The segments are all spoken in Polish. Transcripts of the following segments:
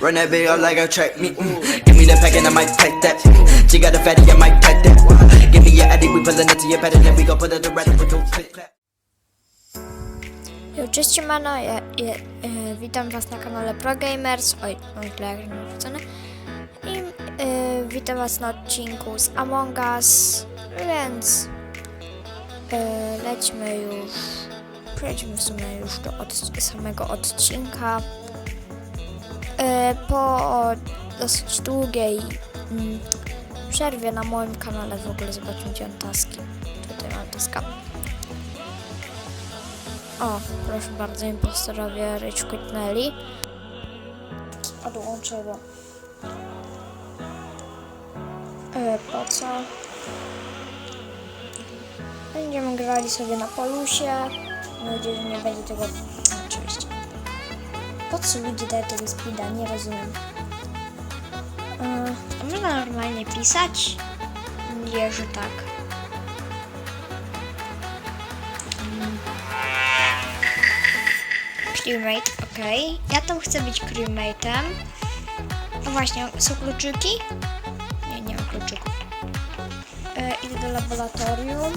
Run that up like a track me. mm. Give me the pack and I might pack that. She got a fatty, I might pack that. Give me your addy, we pulling up to your pattern, then we gon' put it to rest no click clap. Cześć siemano, ja, ja, e, witam was na kanale ProGamers, oj, mam źle wrzucone i e, witam was na odcinku z Among Us, więc e, lećmy już, przejdźmy w sumie już do od, samego odcinka. E, po dosyć długiej mm, przerwie na moim kanale w ogóle zobaczmy gdzie taski, tutaj mam taska. O, proszę bardzo, impostorowie Rage quitnęli. Odłączę go. E, po co? Będziemy grali sobie na polusie. Mam nadzieję, że nie będzie tego... Oczywiście. Po co ludzie dają tego speeda? Nie rozumiem. A można normalnie pisać? Nie, że tak. Crewmate, okej. Ja tam chcę być crewmate'em. No właśnie, są kluczyki? Nie, nie mam kluczyków. E, idę do laboratorium.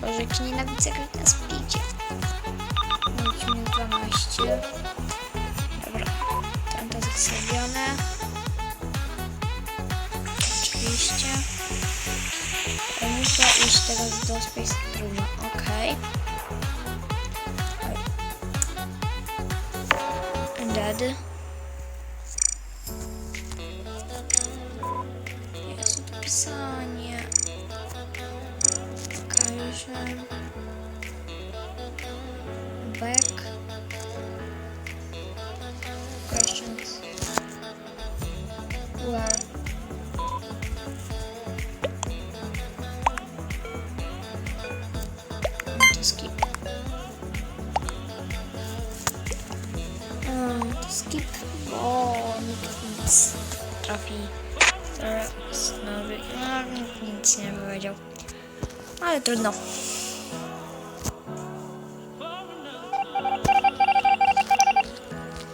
Boże, jak nienawidzę grać na speedzie. Mieć minut 12. Jest zrobione. Oczywiście. Muszę iść teraz do Space Rooma, okej. Dead. Occasion. Back. Powiedział. Ale trudno.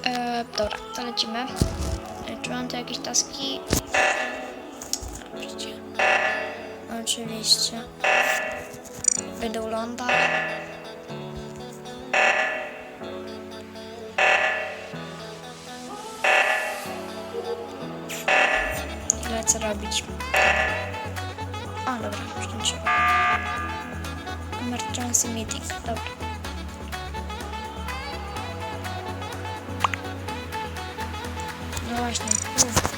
E, dobra, to lecimy. Czy mam tu jakieś taski? Oczywiście. Będę oglądać. lecę robić. O, dobra, skończyłem. Emergency meeting, dobra. No właśnie. Uf.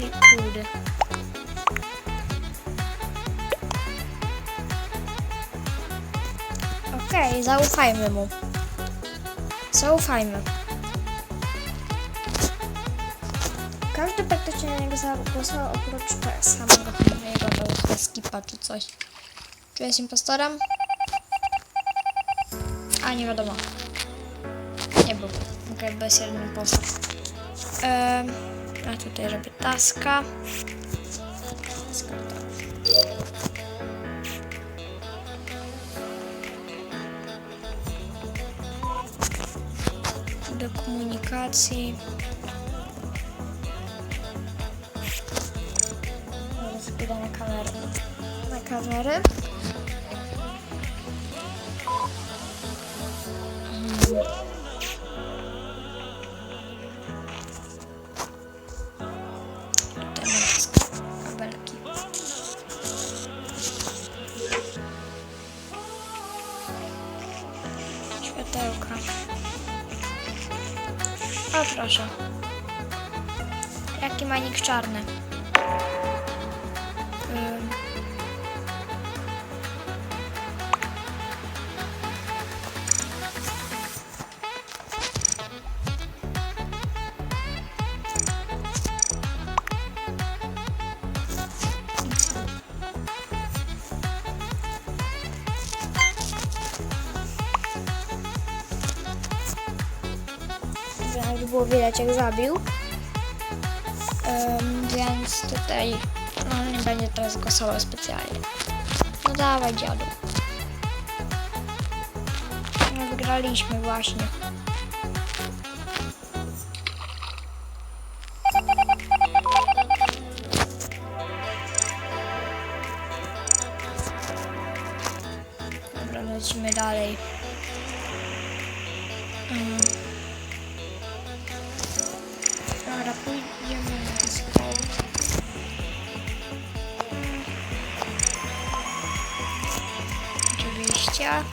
I kurde. Okej, zaufajmy mu. Zaufajmy. Każdy praktycznie na niego zagłosował oprócz samego mojego do skipa czy coś. Czy jest impostorem? A, nie wiadomo. Nie był. Okej, bez jeden impostor. Ehm, a tutaj robię taska. Taska, Do komunikacji. Teraz idę na kamerę. Na kamerę. Proszę. Jaki manik czarny. Było widać jak zabił. Ym, więc tutaj no, nie będzie teraz głosował specjalnie. No dawaj dziadu. No wygraliśmy właśnie. Dobra, lecimy dalej. Oczywiście.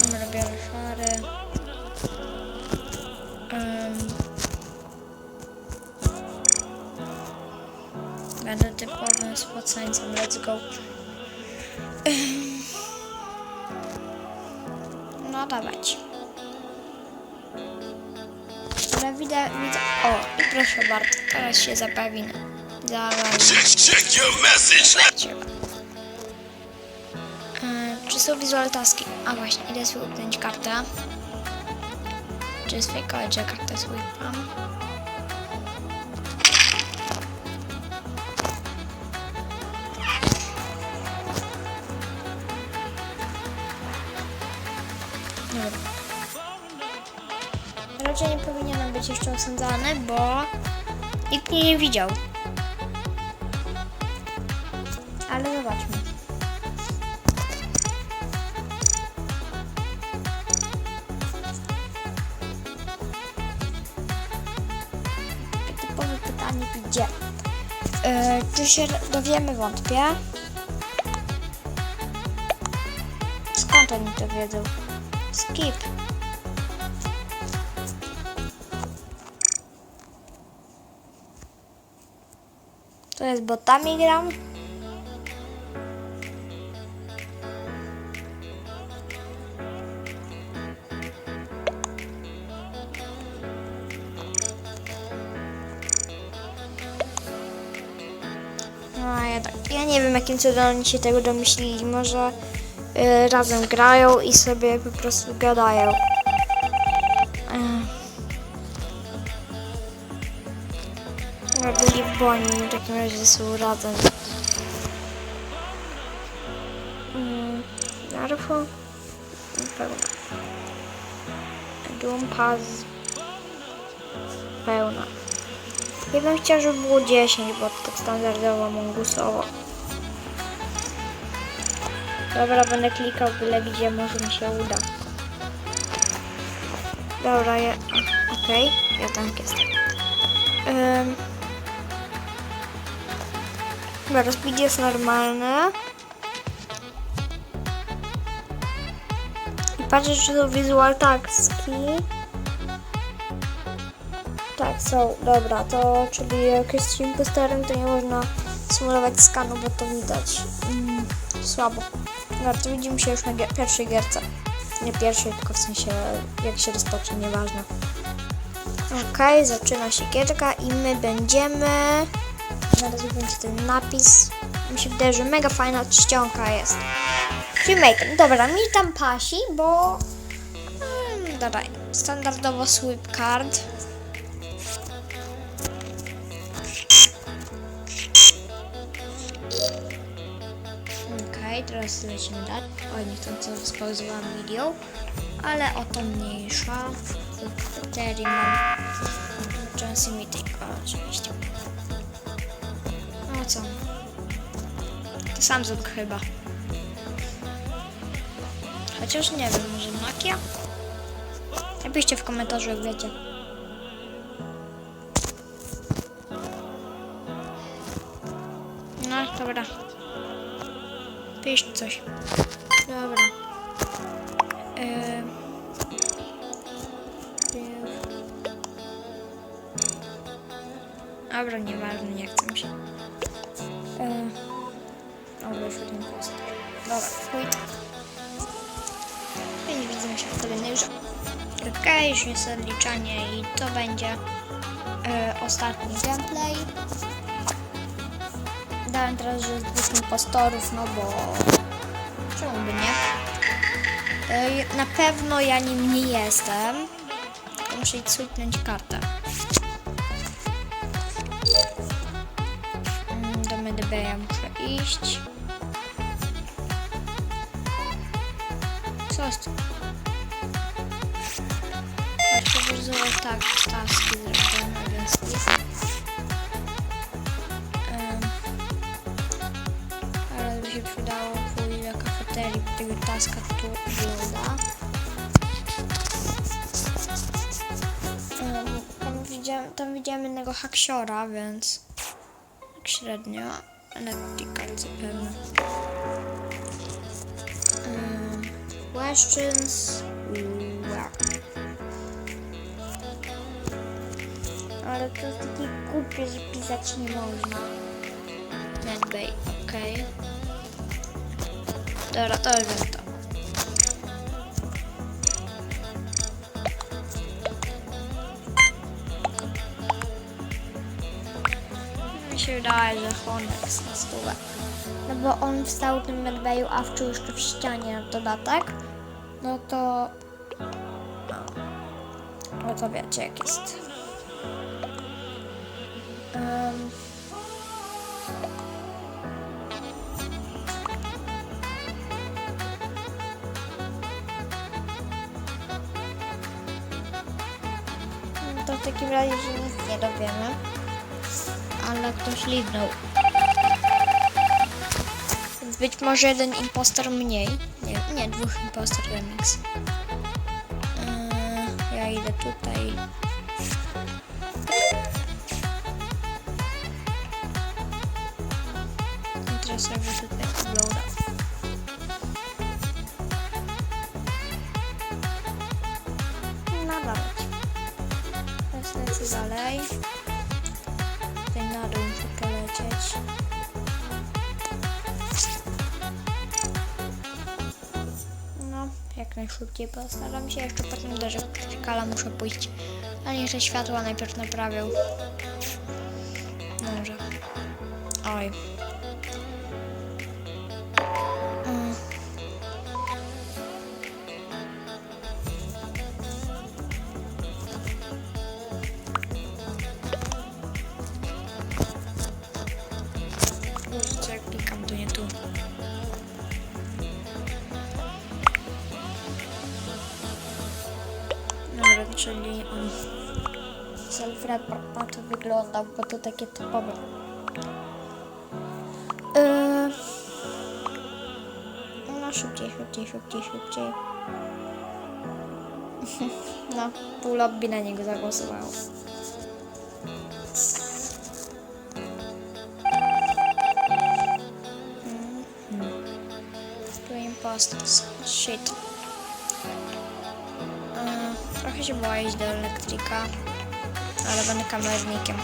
Dobra, biorę szary. Um, będę typowym spoceńcem, let's go. Ym. No dawać. Dobra, widzę, widzę. O, i proszę bardzo, teraz się. Dawaj. Check your message. Trzeba. E, Czy są wizual taski? A właśnie, idę sobie kartę. Czy jest fake, że kartę sobie upam? Raczej nie powinienem być jeszcze osądzany, bo nikt mnie nie widział. Ale zobaczmy. Typowe pytanie gdzie? Yy, czy się dowiemy? Wątpię. Skąd oni to wiedzą? Skip. To jest botami gram? No ja tak, ja nie wiem jakim cudem oni się tego domyślili. Może y, razem grają i sobie po prostu gadają. Ech. No byli w boni, w takim razie są razem. Mm, Narfo? Pełna. Dumpaz. Pełna. Ja bym chciał, żeby było 10, bo tak standardowo mongusowo. Dobra, będę klikał byle gdzie, może mi się uda. Dobra, ja... Okej, ja tam jestem. Um, dobra, speed jest normalny. I patrzę, czy to visual taski. Tak, są, dobra, to czyli jak jest impostorem, to nie można symulować skanu, bo to widać mm, słabo. Dobra, to widzimy się już na gier pierwszej gierce. Nie pierwszej, tylko w sensie jak się rozpocznie, nieważne. Okej, zaczyna się gierka i my będziemy... Zaraz będzie ten napis. Mi się wydaje, że mega fajna czcionka jest. Filmmaker. Dobra, mi tam pasi, bo... Hmm, dobra, standardowo sweep card. Teraz lecimy dalej. Oj, niechcący spauzowałam video, ale o to mniejsza. Baterii mam. Chance meeting, oczywiście. Co? To Samsung chyba. Chociaż nie wiem, może Nokia? Napiszcie w komentarzu, jak wiecie. No, dobra. Pisz coś. Dobra. Eee... Dobra, nieważne, nie chcę się. Dobra, quit. I nie widzę się w kolejnej grze. Okej, już jest odliczanie i to będzie e, ostatni gameplay. Dałem teraz, że dwóch impostorów, no bo Czemu by nie? E, Na pewno ja nim nie jestem. Muszę słupnąć kartę. Do MDB muszę iść. Jest? Patrzę, że zobacz, tak, taski zrobione, więc list. Em, ale by się przydało pójść do kafeterii, tego taska tu wygląda. Tam widziałem, tam widziałem jednego haksiora, więc tak średnio. Electrical zapewne. Um, questions. Work. Ale to jest takie głupie, że pisać nie można. Medbay, okej. Dobra, to już wiem to. Mi się wydaje, że Honex na stówę. No bo on wstał w tym medbayu, a wczuł jeszcze w ścianie na dodatek. No to... No to wiecie jak jest. No to w takim razie się nic nie dowiemy. Ale ktoś liwnął. Więc być może jeden impostor mniej. Nie, nie dwóch impostor remix. Eee, ja idę tutaj. I teraz robię tutaj uploada. No dawać. Teraz lecę dalej. Tutaj na dół muszę polecieć. Jak najszybciej postaram się. Jeszcze potem do szpitala muszę pójść. Ale jeszcze światła najpierw naprawię. Dobrze. Oj. Czyli self-report na to wygląda, bo to takie typowe. Yy, no szybciej, szybciej, szybciej, szybciej. No, pół lobby na niego zagłosowało. Tu imposters. Shit. Trochę się do elektryka, ale będę kamernikiem.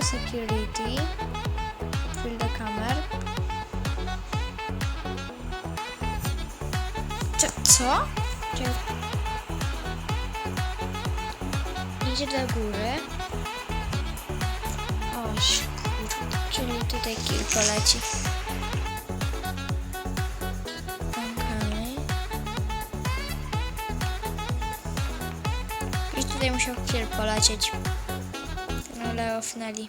Security. Fill do kamer. Co? Idzie do góry. O, kurde. Czyli tutaj kill poleci. Okej. I tutaj musiał kill polecieć. No, ale ofnęli.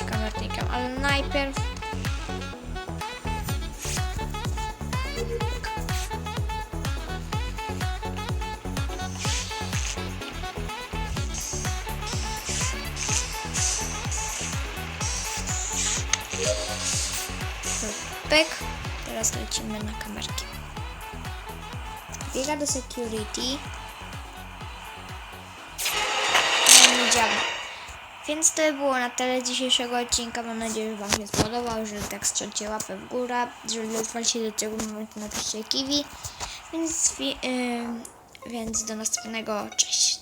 Być kamernikiem, ale najpierw... Pyk. Teraz lecimy na kamerki. Biega do security. Więc to by było na tyle dzisiejszego odcinka. Mam nadzieję, że Wam się spodobał. Jeżeli tak strzelcie łapę w górę. Jeżeli dotrwaliście do tego momentu, napiszcie kiwi. Więc, wi- y, więc do następnego. Cześć.